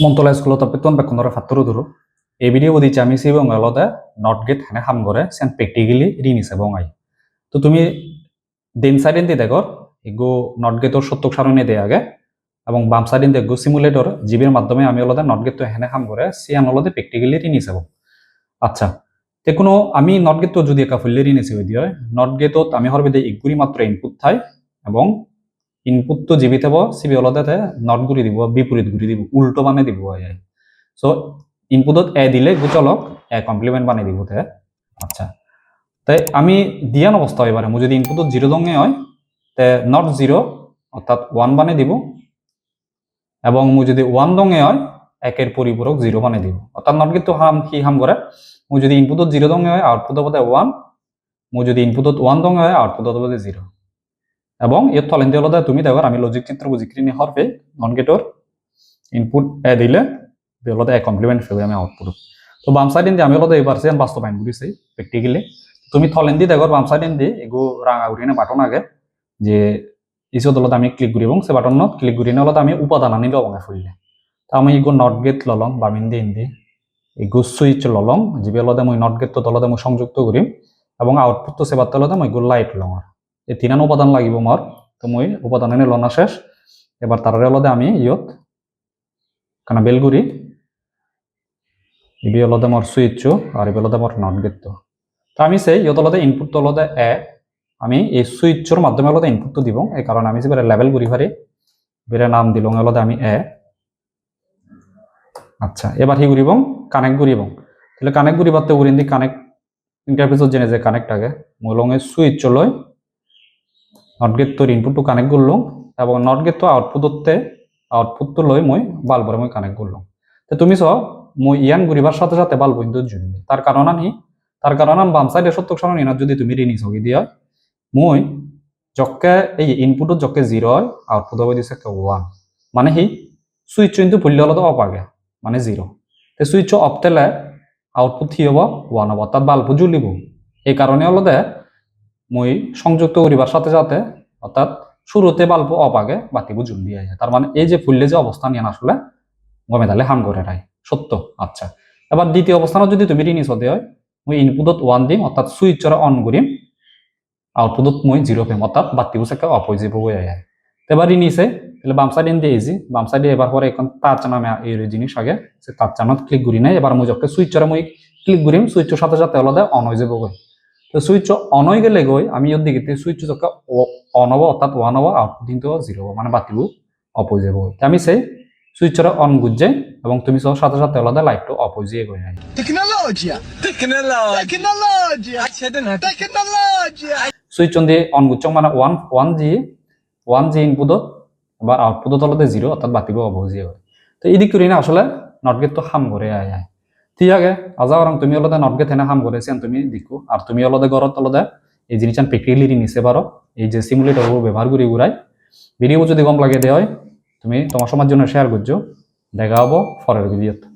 মন্ত্রণালয় স্কুলত বেতন বেতনরে ফাত্তরু ধরু এই ভিডিও দিচ্ছি আমি সেই বঙ্গালতে নট গেট হেনে হাম করে সেন প্র্যাকটিক্যালি ঋণ হিসেবে বঙ্গাই তো তুমি দিন সাইডেন দিয়ে দেখো এগো নট গেটর সত্যক সারণে দেয় আগে, এবং বাম সাইডেন দেখো সিমুলেটর জিবির মাধ্যমে আমি অলদে নট গেট হেনে হাম করে সিয়ান অলদে প্র্যাকটিক্যালি ঋণ হিসেবে আচ্ছা তে কোনো আমি নট গেট যদি একা ফুললে ঋণ হিসেবে দিয়ে নট গেটত আমি হরবে ইগুরি মাত্র ইনপুট থাই এবং ইনপুট তো জিবি থাকব সিবি অলতে নট গুড়ি দিব বিপরীত গুড়ি দিব, উল্টো বানে দিব সো ইনপুটত এ দিলে গুচলক এ কমপ্লিমেন্ট বানিয়ে দিব তে। আচ্ছা। তাই আমি দিয়ান অবস্থা এবারে মু যদি ইনপুটত জিরো দঙ্গে হয়, তে নট জিরো অর্থাৎ ওয়ান বানিয়ে দিব। এবং মু যদি ওয়ান দঙ্গে হয় একের পরিপূরক জিরো বানিয়ে দিব। অর্থাৎ নট কিন্তু হাম কি হাম করে মু যদি ইনপুটত জিরো দঙ্গে হয় আউটপুট হবে ওয়ান মু যদি ইনপুটত ওয়ান দঙ্গে হয় আউটপুট হবে জিরো এবং এর তলেন্দি হলো তুমি দেখো, আমি লজিক চিত্র বুঝিক্রি নি হরফে নন গেটর ইনপুট এ দিলে হলো এ কমপ্লিমেন্ট ফেবে আমি আউটপুট তো বাম সাইড ইন্দি আমি হলো এবার সে বাস্তবায়ন করেছি প্র্যাকটিক্যালি তুমি থলেন্দি দেখো, বাম সাইড ইন্দি এগো, রাঙা উঠিনে বাটন আগে, যে ইসত হলো আমি ক্লিক করি এবং সে বাটনত ক্লিক করি হলো আমি উপাদান আনি লবঙ্গে ফুললে। তো আমি এগো নট গেট ললং বামিন্দি ইন্দি এগো সুইচ ললং যিবি হলো মই নট গেট তো তলতে মই সংযুক্ত করিম এবং আউটপুট তো সেবার তলতে মই এগো লাইট লং আর এই তিনান উপাদান লাগিব মোৰ। তো মই উপাদান এনে লনা শেষ। এবার তারারে অলদে আমি ইয়ত কানা বেলগুড়ি ইবি অলদে মোর সুইচ আর ইবি অলদে মোর নট গেট তো আমি সেই ইয়ত অলদে ইনপুট তো অলদে এ, আমি এই সুইচর মাধ্যমে অলদে ইনপুট তো দিব। এই কারণে আমি যেবারে লেভেল করি পারি বেরে নাম দিলং অলদে আমি এ। আচ্ছা এবার হি করিব কানেক্ট করিব তাহলে কানেক্ট করিবার উড়িন দি কানেক্ট ইন্টারফেসত জেনে যে কানেক্ট আগে মলঙে সুইচ লয় নট গেট তোর ইনপুটটো কানেক্ট করল, এবং নট গেট তো আউটপুট হতে আউটপুটটো লৈ মই বাল্বরে মই কানেক্ট করল। তো তুমি চ মই ইয়ান ঘুরিবার সাথে সাথে বাল্ব কিন্তু জুড়ি কারণ আনি, তার কারণ আন বাম সাইডে সত্য সরণ ইনার যদি তুমি ঋণী ছবি দিয়া? মই যকে এই ইনপুটত যকে জিরো হয় আউটপুট হবে দিছে ওয়ান মানে সেই সুইচ কিন্তু ফুললে হলে অফ আগে মানে জিরো তো সুইচ অফ তেলে আউটপুট কি হব ওয়ান হব অর্থাৎ বাল্ব জ্বলিব। এই কারণে হলদে মই সংযুক্ত করিবার সাথে সাথে অর্থাৎ শুরুতে বাল্ব অফ আগে বাতিবু জুল দিয়ে যায় তার মানে এই যে ফুললে যে অবস্থান ইয়ান আসলে গমে তাহলে হাম করে রায় সত্য আচ্ছা। এবার দ্বিতীয় অবস্থানত যদি তুমি ঋণী সদে হয়, মই ইনপুটত ওয়ান দিম অর্থাৎ সুইচরে অন করিম আউটপুটত মই জিরো পেম অর্থাৎ বাতিবু চাকে অফ হয়ে যাব যায় এবার ঋণীছে তাহলে বাম সাইড দিয়ে ইজি বাম সাইডে এবার পরে এখন তার চানা আমি এই জিনিস আগে সে তার চানত ক্লিক করি নাই। এবার মই যখন সুইচরে মই ক্লিক করিম সুইচের সাথে সাথে অলদে অন হয়ে যাব তো সুইচ অন হয়ে গেলে গই আমি ইয়ত দিকে সুইচ যখন অন হব অর্থাৎ ওয়ান হব আউটপুট কিন্তু জিরো হব মানে বাতিবু অফ হয়ে যাব তো আমি সেই সুইচরে অন গুজে এবং তুমি সব সাথে সাথে আলাদা লাইটটো অফ হয়ে যেয়ে গই! সুইচ অন দিয়ে অন গুচ্ছ মানে one one G one G ইনপুটত বা আউটপুটত আলাদা জিরো অর্থাৎ বাতিবু অফ হয়ে যেয়ে তো এই দিক করি না আসলে নট গেট তো হাম করে আয় আয় আছে আজা ওরম তুমি অলদে নটগে থেনা হাম করেছেন তুমি দিকু। আর তুমি অলদে গরত অলদে এই জিনিস লিরি নিছে পারো এই যে সিমুলেটর ব্যবহার করি ঘুরাই ভিডিও যদি কম লাগে দেয় তুমি তোমার সমাজ জন্য শেয়ার করছ দেখা হব পরের ভিডিওতে